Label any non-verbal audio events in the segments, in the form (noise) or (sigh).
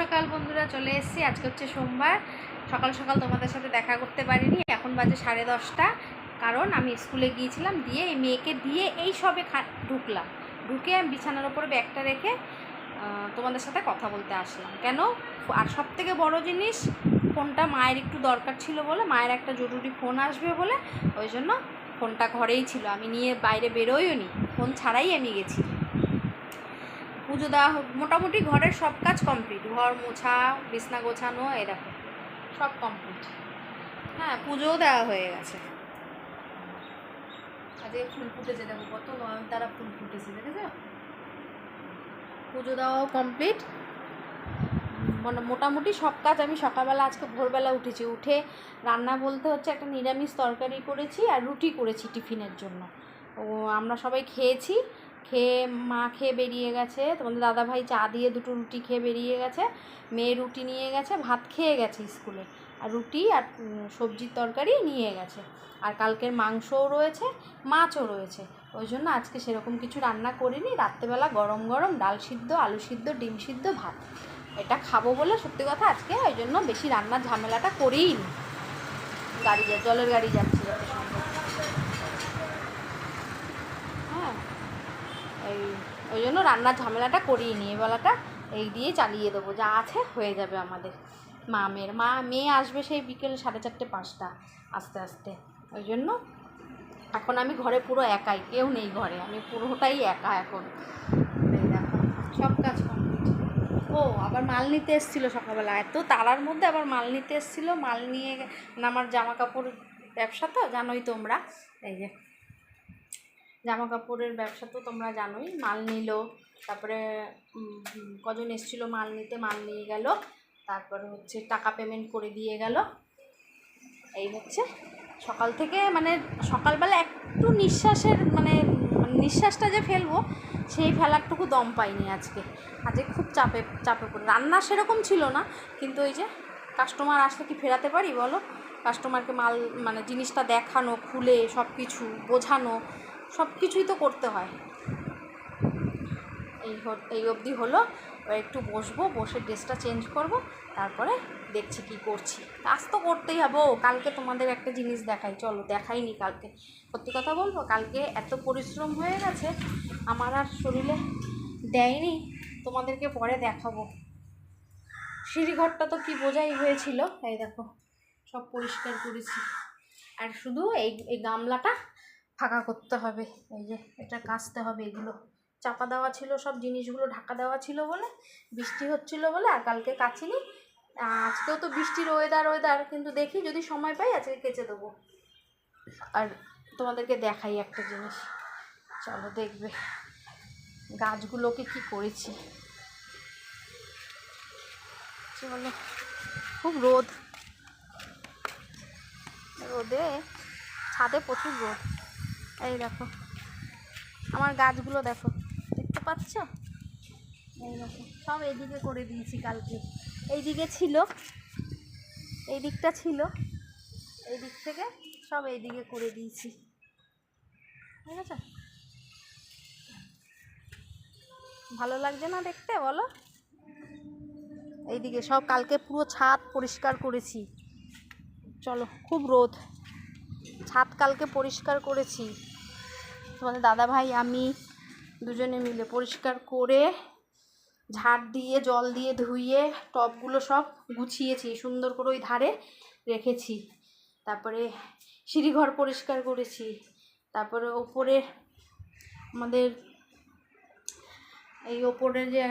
সকাল বন্ধুরা, চলে এসেছি। আজকে হচ্ছে সোমবার। সকাল সকাল তোমাদের সাথে দেখা করতে পারিনি। এখন বাজে সাড়ে দশটা। কারণ আমি স্কুলে গিয়েছিলাম, দিয়ে এই মেয়েকে দিয়ে এই সবে ঢুকলাম। ঢুকে আমি বিছানার ওপরে ব্যাগটা রেখে তোমাদের সাথে কথা বলতে আসলাম। কেন? আর সব থেকে বড় জিনিস, ফোনটা মায়ের একটু দরকার ছিল বলে, মায়ের একটা জরুরি ফোন আসবে বলে, ওই জন্য ফোনটা ঘরেই ছিল। আমি নিয়ে বাইরে বেরোইও নি ফোন ছাড়াই আমি গেছি। পুজো দেওয়া মোটামুটি ঘরের সব কাজ কমপ্লিট ঘর মোছা, বিছনা গোছানো, এই দেখো, সব কমপ্লিট হ্যাঁ পুজোও দেওয়া হয়ে গেছে। আজকে ফুল ফুটেছে, দেখো কত নয়নতারা ফুল ফুটেছে, দেখেছ? পুজো দেওয়াও কমপ্লিট মানে মোটামুটি সব কাজ আমি সকালবেলা, আজকে ভোরবেলা উঠেছি। উঠে রান্না বলতে হচ্ছে একটা নিরামিষ তরকারি করেছি আর রুটি করেছি টিফিনের জন্য। ও, আমরা সবাই খেয়েছি। খেয়ে, মা খেয়ে বেরিয়ে গেছে। তোমাদের দাদাভাই চা দিয়ে দুটো রুটি খেয়ে বেরিয়ে গেছে। মেয়ে রুটি নিয়ে গেছে, ভাত খেয়ে গেছে স্কুলে। আর রুটি আর সবজির তরকারি নিয়ে গেছে। আর কালকের মাংসও রয়েছে, মাছও রয়েছে। ওই জন্য আজকে সেরকম কিছু রান্না করিনি। রাত্রেবেলা গরম গরম ডাল সিদ্ধ, আলু সিদ্ধ, ডিম সিদ্ধ, ভাত। এটা খাব বলে সত্যি কথা আজকে, ওই জন্য বেশি রান্নার ঝামেলাটা করিই নি গাড়ি যা, জলের গাড়ি যাচ্ছে যাতে সম্ভব হ্যাঁ এই ওই জন্য রান্নার ঝামেলাটা করিয়ে নিয়ে বেলাটা এই দিয়ে চালিয়ে দেবো। যা আছে হয়ে যাবে আমাদের। মা মেয়ের, মা মেয়ে আসবে সেই বিকেল সাড়ে চারটে, পাঁচটা আস্তে আস্তে। ওই জন্য এখন আমি ঘরে পুরো একাই, কেউ নেই ঘরে। আমি পুরোটাই একা এখন। সব কাজ ও, আবার মাল নিতে এসেছিল সকালবেলা। এত তাড়ার মধ্যে আবার মাল নিতে এসেছিল। মাল নিয়ে আমার জামা কাপড় ব্যবসা তো, জানোই তোমরা। এই যে জামা কাপড়ের ব্যবসা তো তোমরা জানোই, মাল নিল, তারপরে কজন এসেছিল মাল নিতে, মাল নিয়ে গেল, তারপরে হচ্ছে টাকা পেমেন্ট করে দিয়ে গেল। এই হচ্ছে, সকাল থেকে মানে সকালবেলা একটু নিঃশ্বাসের মানে নিঃশ্বাসটা যে ফেলব, সেই ফেলারটুকু দম পাইনি আজকে। আজকে খুব চাপে চাপে পড়ে। রান্না সেরকম ছিল না, কিন্তু ওই যে কাস্টমার আসলে কি ফেরাতে পারি বলো? কাস্টমারকে মাল মানে জিনিসটা দেখানো, খুলে সব কিছু বোঝানো সব কিছুই তো করতে হয়। এই এই অবধি হলো। একটু বসবো, বসে ড্রেসটা চেঞ্জ করব, তারপরে দেখছি কি করছি। কাজ তো করতেই হবে। ও, কালকে তোমাদের একটা জিনিস দেখাই। চলো, দেখাইনি কালকে। সত্যি কথা বলব, কালকে এত পরিশ্রম হয়ে গেছে, আমার আর শরীরে দেয়নি। তোমাদেরকে পরে দেখাবো। সিঁড়িঘরটা তো কি বোঝাই হয়েছিল। এই দেখো, সব পরিষ্কার করেছি। আর শুধু এই এই গামলাটা ফাঁকা করতে হবে, এই যে এটা কাচতে হবে এগুলো। চাপা দেওয়া ছিল, সব জিনিসগুলো ঢাকা দেওয়া ছিল বলে, বৃষ্টি হচ্ছিল বলে, আর কালকে কাচিনি। আজকেও তো বৃষ্টির ওয়েদার ওয়েদার কিন্তু দেখি যদি সময় পাই আজকে কেচে দেবো। আর তোমাদেরকে দেখাই একটা জিনিস। চলো দেখবে গাছগুলোকে কি করেছি। চলো, খুব রোদ। রোদে ছাদে প্রচুর রোদ। এই দেখো। আমার গাছগুলো দেখো। দেখতে পাচ্ছ? এই দেখো, সব এইদিকে করে দিয়েছি কালকে। এইদিকে ছিল এই দিকটা ছিল এই দিক থেকে সব এইদিকে করে দিয়েছি। ঠিক আছে? ভালো লাগছে না দেখতে, বলো? এইদিকে সব কালকে পুরো ছাদ পরিষ্কার করেছি। চলো, খুব রোদ। ছাদ কালকে পরিষ্কার করেছি। তোমাদের দাদা ভাই আমি দুজনে মিলে পরিষ্কার করে ঝাড় দিয়ে, জল দিয়ে ধুইয়ে টবগুলো সব গুছিয়েছি, সুন্দর করে ওই ধারে রেখেছি। তারপরে সিঁড়িঘর পরিষ্কার করেছি। তারপরে ওপরে আমাদের এই ওপরে যে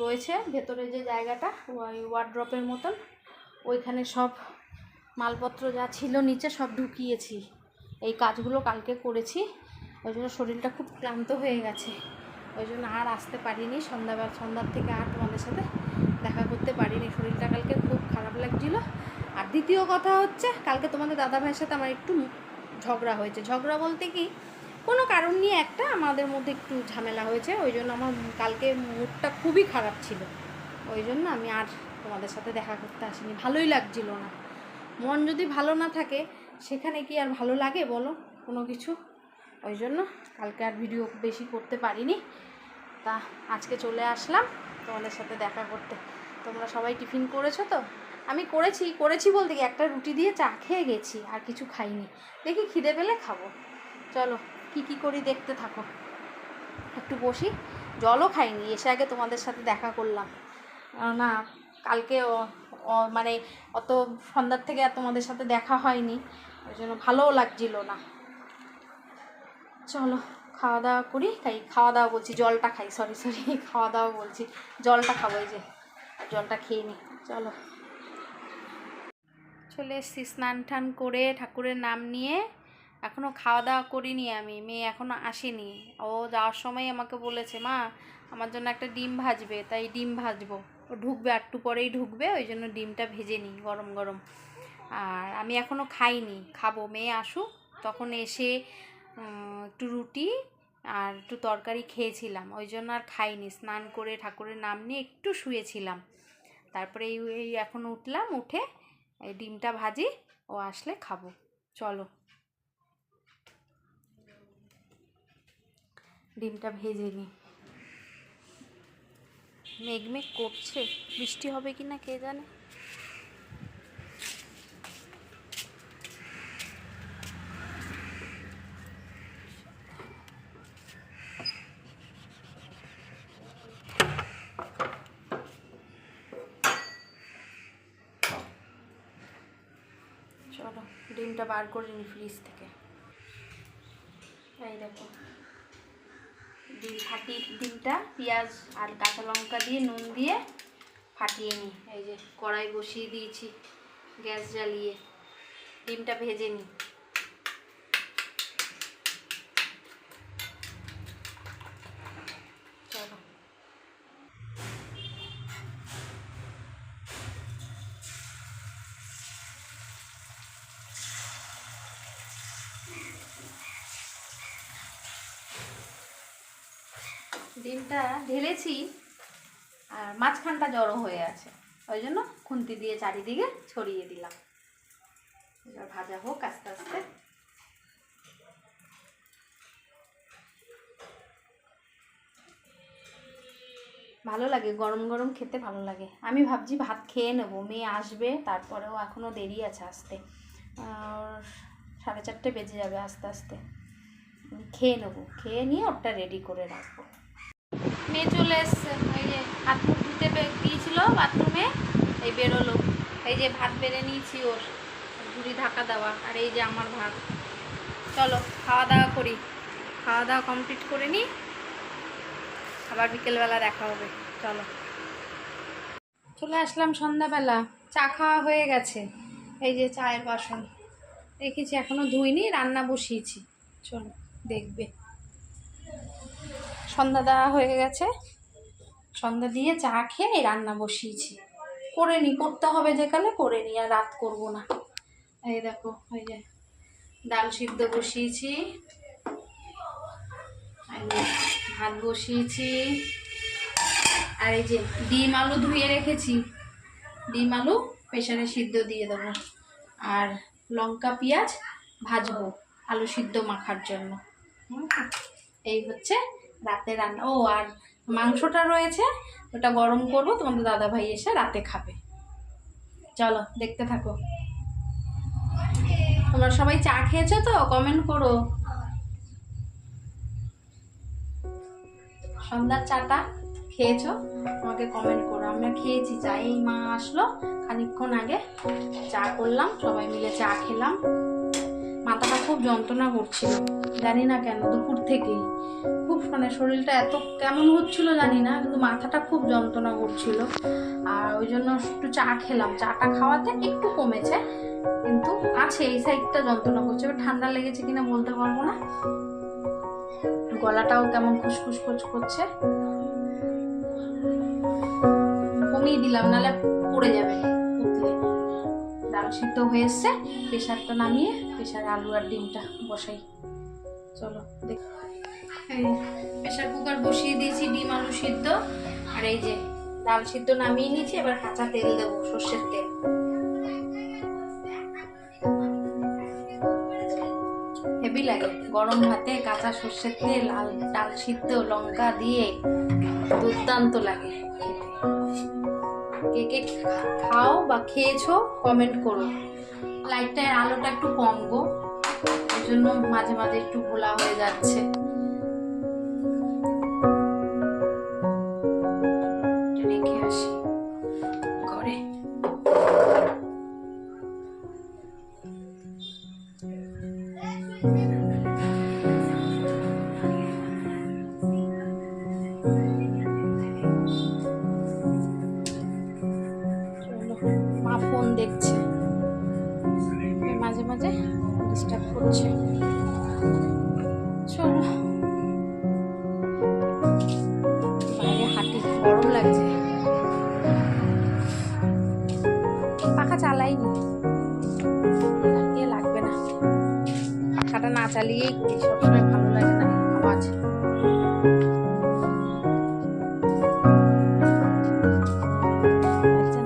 রয়েছে, ভেতরে যে জায়গাটা, ওই ওয়ার্ড্রপের মতন, ওইখানে সব মালপত্র যা ছিল নিচে সব ঢুকিয়েছি। এই কাজগুলো কালকে করেছি। ওই জন্য শরীরটা খুব ক্লান্ত হয়ে গেছে। ওই জন্য আর আসতে পারিনি। সন্ধ্যাবেলা, সন্ধ্যার থেকে আর তোমাদের সাথে দেখা করতে পারিনি। শরীরটা কালকে খুব খারাপ লাগছিল। আর দ্বিতীয় কথা হচ্ছে, কালকে তোমাদের দাদা ভাইয়ের সাথে আমার একটু ঝগড়া হয়েছে। ঝগড়া বলতে কি, কোনো কারণ নিয়ে একটা আমাদের মধ্যে একটু ঝামেলা হয়েছে। ওই জন্য আমার কালকে মুডটা খুবই খারাপ ছিল। ওই জন্য আমি আর তোমাদের সাথে দেখা করতে আসিনি। ভালোই লাগছিল না। মন যদি ভালো না থাকে, সেখানে কি আর ভালো লাগে বলো? কোনো কিছু? ওই জন্য কালকে আর ভিডিও বেশি করতে পারিনি। তা আজকে চলে আসলাম তোমাদের সাথে দেখা করতে। তোমরা সবাই টিফিন করেছ তো? আমি করেছি করেছি বলতে কি, একটা রুটি দিয়ে চা খেয়ে গেছি, আর কিছু খাইনি। দেখি খিদে পেলে খাব। চলো, কি কি করি দেখতে থাকো। একটু বসি। জলও খাইনি, এসে আগে তোমাদের সাথে দেখা করলাম। না, কালকে মানে অত সন্ধ্যার থেকে তোমাদের সাথে দেখা হয়নি। ওই জন্য ভালোও লাগছিল না। চলো খাওয়া দাওয়া করি তাই খাওয়া দাওয়া বলছি, জলটা খাই সরি সরি (laughs) খাওয়া দাওয়া বলছি, জলটা খাব এই যে, জলটা খেয়ে নিই চলো। চলে এসেছি স্নান টান করে ঠাকুরের নাম নিয়ে এখনও খাওয়া দাওয়া করিনি আমি, মেয়ে এখনও আসেনি। ও যাওয়ার সময় আমাকে বলেছে, মা, আমার জন্য একটা ডিম ভাজবে, তাই ডিম ভাজবো। ও ঢুকবে একটু পরেই ঢুকবে, ওই জন্য ডিমটা ভেজে নিই গরম গরম। আর আমি এখনও খাইনি, খাব, মেয়ে আসুক। তখন এসে একটু রুটি আর একটু তরকারি খেয়েছিলাম, ওই জন্য আর খাইনি। স্নান করে ঠাকুরের নাম নিয়ে একটু শুয়েছিলাম। তারপরে এই এই এখন উঠলাম, উঠে এই ডিমটা ভাজি, ও আসলে খাব। চলো। ডিমটা ভেজে নিই। মেঘ মেঘ করছে। বৃষ্টি হবে কি না কে জানে? চলো, ডিমটা বার করে নিই ফ্রিজ থেকে। এই দেখো। ডিম ফাটি ডিমটা পেঁয়াজ আর কাঁচা লঙ্কা দিয়ে নুন দিয়ে ফাটিয়ে নিই এই যে কড়াই বসিয়ে দিয়েছি, গ্যাস জ্বালিয়ে। ডিমটা ভেজে নিই চলো ডিমটা ঢেলেছি আর মাঝখানটা জড়ো হয়ে আছে। ওই জন্য খুন্তি দিয়ে চারিদিকে ছড়িয়ে দিলাম। এবার ভাজা হোক আস্তে আস্তে। ভালো লাগে, গরম গরম খেতে ভালো লাগে। আমি ভাবছি ভাত খেয়ে নেব, মেয়ে আসবে, তারপরেও এখনও দেরি আছে আসতে। সাড়ে চারটে বেজে যাবে আস্তে আস্তে। খেয়ে নেব, খেয়ে নিয়ে ওটা রেডি করে রাখব। মেয়ে চলে এসছে। এই যে হাত মুখ ধুতে গিয়েছিল বাথরুমে এই বেরোলো। এই যে ভাত বেড়ে নিয়েছি ওর, ঝুড়ি ঢাকা দেওয়া। আর এই যে আমার ভাত। চলো, খাওয়া দাওয়া করি। খাওয়া দাওয়া কমপ্লিট করে নিই আবার বিকেলবেলা দেখা হবে। চলো। চলে আসলাম সন্ধ্যাবেলা। চা খাওয়া হয়ে গেছে। এই যে চায়ের বাসন। রেখেছি এখনও ধুইনি, রান্না বসিয়েছি। চলো, দেখবে। সন্ধ্যা দেওয়া হয়ে গেছে। সন্ধ্যা দিয়ে চা খেয়ে রান্না বসিয়েছি। করে নি, করতে হবে যেকালে করে নি, আর রাত করব না। এই দেখো, ওই যে ডাল সিদ্ধ বসিয়েছি। ভাত বসিয়েছি। আর এই যে ডিম আলু ধুয়ে রেখেছি। ডিম আলু প্রেশারে সিদ্ধ দিয়ে দেবো। আর লঙ্কা, পেঁয়াজ ভাজবো আলু সিদ্ধ মাখার জন্য। এই হচ্ছে রাতে রান্না, ও আর মাংসটা রয়েছে, ওটা গরম করব, তোমাদের দাদা ভাই এসে রাতে খাবে। চলো, দেখতে থাকো। তোমরা সবাই চা খেয়েছো তো? কমেন্ট করো। সন্ধ্যার চাটা খেয়েছো? আমাকে কমেন্ট করো। আমরা খেয়েছি চা। এই মা আসলো, খানিকক্ষণ আগে চা করলাম, সবাই মিলে চা খেলাম। মাথাটা খুব যন্ত্রণা করছিল, জানি না কেন, দুপুর থেকেই। মানে শরীরটা এত কেমন হচ্ছিল জানি না, কিন্তু মাথাটা খুব যন্ত্রণা করছিল। আর ওই জন্য একটু চা খেলাম। চাটা খাওয়াতে একটু কমেছে, কিন্তু আছে, এই সাইডটা যন্ত্রণা করছে। এবার ঠান্ডা লেগেছে কিনা বলতে পারব না। গলাটাও কেমন খুসখুস খুস করছে। কমিয়ে দিলাম, নাহলে পড়ে যাবে। উতলে সিদ্ধ হয়ে এসছে। প্রেশারটা নামিয়ে, প্রেশারে আলু আর ডিমটা বসাই। চলো, দেখ। প্রেশার কুকার বসিয়ে দিয়েছি, ডিম, আলু সিদ্ধ। আর এই যে ডাল সিদ্ধ নামিয়ে নিয়েছি, এবার কাঁচা তেল দেবো, সর্ষের তেল। হেভি লাগে। গরম ভাতে কাঁচা সর্ষের তেল আল ডাল সিদ্ধ, লঙ্কা দিয়ে দুর্দান্ত লাগে। কে কে খাও বা খেয়েছো কমেন্ট করো। লাইটটার আলোটা একটু কম গো। জন্য মাঝে মাঝে একটু ভোলা হয়ে যাচ্ছে। চালিয়েই করি সবসময় ভালো লাগে না? আওয়াজ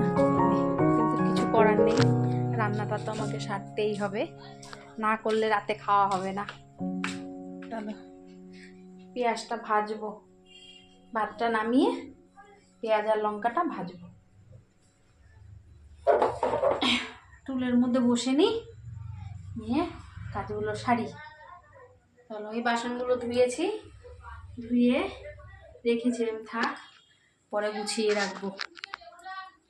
না কিছু করার নেই। রান্নাটা তো আমাকে সারতেই হবে। না করলে রাতে খাওয়া হবে না। চলো পেঁয়াজটা ভাজবো। ভাতটা নামিয়ে পেঁয়াজ আর লঙ্কাটা ভাজবো। টুলের মধ্যে বসে নিই নিয়ে কাজগুলো সারি। চলো, এই বাসনগুলো ধুয়েছি। ধুয়ে রেখেছিলাম থাক। পরে গুছিয়ে রাখব।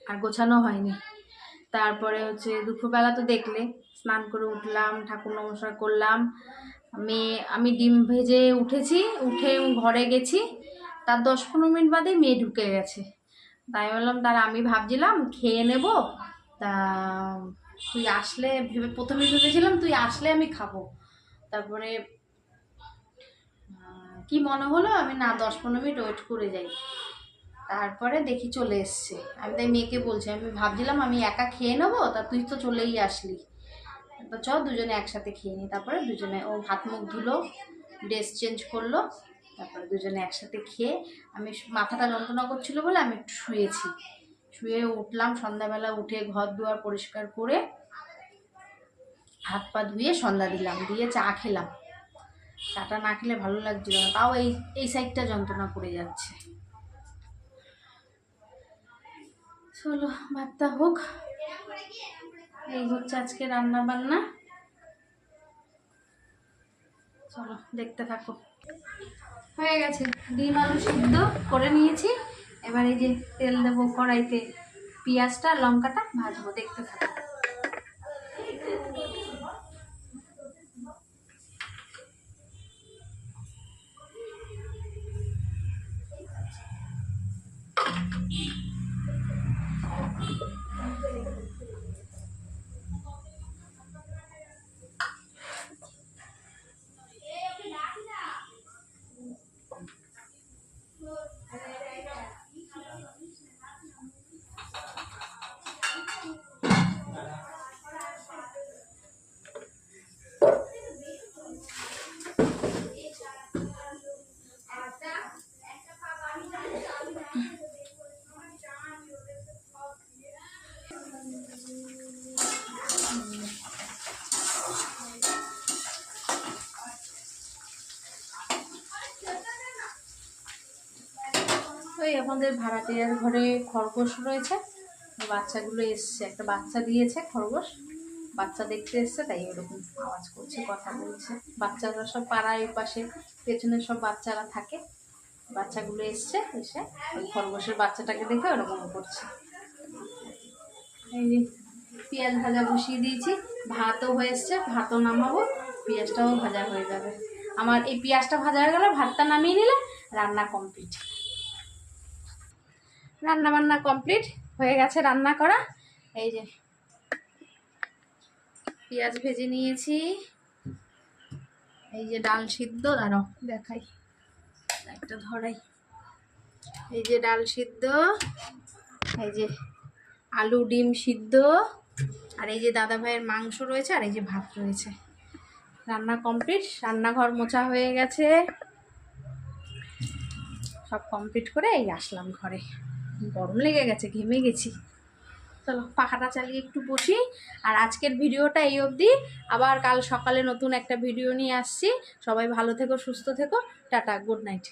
আর গোছানো হয়নি। তারপরে হচ্ছে দুপুরবেলা তো দেখলে, স্নান করে উঠলাম, ঠাকুর নমস্কার করলাম। মেয়ে আমি ডিম ভেজে উঠেছি, উঠে ঘরে গেছি। তার দশ পনেরো মিনিট বাদে মেয়ে ঢুকে গেছে। তাই বললাম, তার আমি ভাবছিলাম, খেয়ে নেব। তা, তুই আসলে ভেবে, প্রথমে ভেবেছিলাম তুই আসলে আমি খাব। তারপরে কি মনে হলো? আমি না, দশ পনেরো মিনিট ওয়েট করে যাই। তারপরে দেখি চলে এসছে। আমি তাই মেয়েকে বলছি, আমি ভাবছিলাম আমি একা খেয়ে নেব, তা তুই তো চলেই আসলি। তো চ দুজনে একসাথে খেয়ে নিই তারপরে দুজনে ও হাত মুখ ধুলো ড্রেস চেঞ্জ করল, তারপরে দুজনে একসাথে খেয়ে আমি মাথাটা যন্ত্রণা করছিল বলে আমি শুয়েছি। শুয়ে উঠলাম, সন্ধ্যাবেলা উঠে ঘর দুয়ার পরিষ্কার করে হাত পা ধুয়ে সন্ধ্যা দিলাম, দিয়ে চা খেলাম। চাটা না খেলে ভালো লাগছিল না। তাও এই এই সাইডটা যন্ত্রণা করে যাচ্ছে। চলো, ভাতটা হোক। এই হচ্ছে আজকে রান্না বান্না চলো, দেখতে থাকো। হয়ে গেছে। ডিম আলু সিদ্ধ করে নিয়েছি। এবার এই যে তেল দেবো কড়াইতে পেঁয়াজটা, লঙ্কাটা ভাজবো। দেখতে থাকো। ওই আমাদের ভাড়াটিয়ার ঘরে খরগোশ রয়েছে। বাচ্চাগুলো এসছে, একটা বাচ্চা দিয়েছে খরগোশ। বাচ্চা দেখতে এসছে, তাই ওরকম আওয়াজ করছে, কথা বলছে। বাচ্চারা সব পাড়ায় পাশে পেছনে সব বাচ্চারা থাকে। বাচ্চাগুলো এসছে, এসে ওই খরগোশের বাচ্চাটাকে দেখে ওরকম করছে। এই পেঁয়াজ ভাজা বসিয়ে দিয়েছি, ভাতও হয়ে এসছে, ভাতও নামাবো, পেঁয়াজটাও ভাজা হয়ে যাবে। আমার এই পেঁয়াজটা ভাজা হয়ে গেলে, ভাতটা নামিয়ে নিলে রান্না কমপ্লিট রান্না বান্না কমপ্লিট, হয়ে গেছে রান্না করা। এই যে পেঁয়াজ ভেজে নিয়েছি। এই যে ডাল সিদ্ধ, দাঁড়াও দেখাই। একটা ধরাই। এই যে ডাল সিদ্ধ, এই যে আলু ডিম সিদ্ধ, আর এই যে দাদা ভাইয়ের মাংস রয়েছে, আর এই যে ভাত রয়েছে। রান্না কমপ্লিট, রান্নাঘর মোছা হয়ে গেছে। সব কমপ্লিট করে এই আসলাম ঘরে। গরম লেগে গেছে, ঘেমে গেছি। চলো, পাখাটা চালিয়ে একটু বসি। আর আজকের ভিডিওটা এই অবধি। আবার কাল সকালে নতুন একটা ভিডিও নিয়ে আসছি। সবাই ভালো থেকো, সুস্থ থেকো। Tata, good night.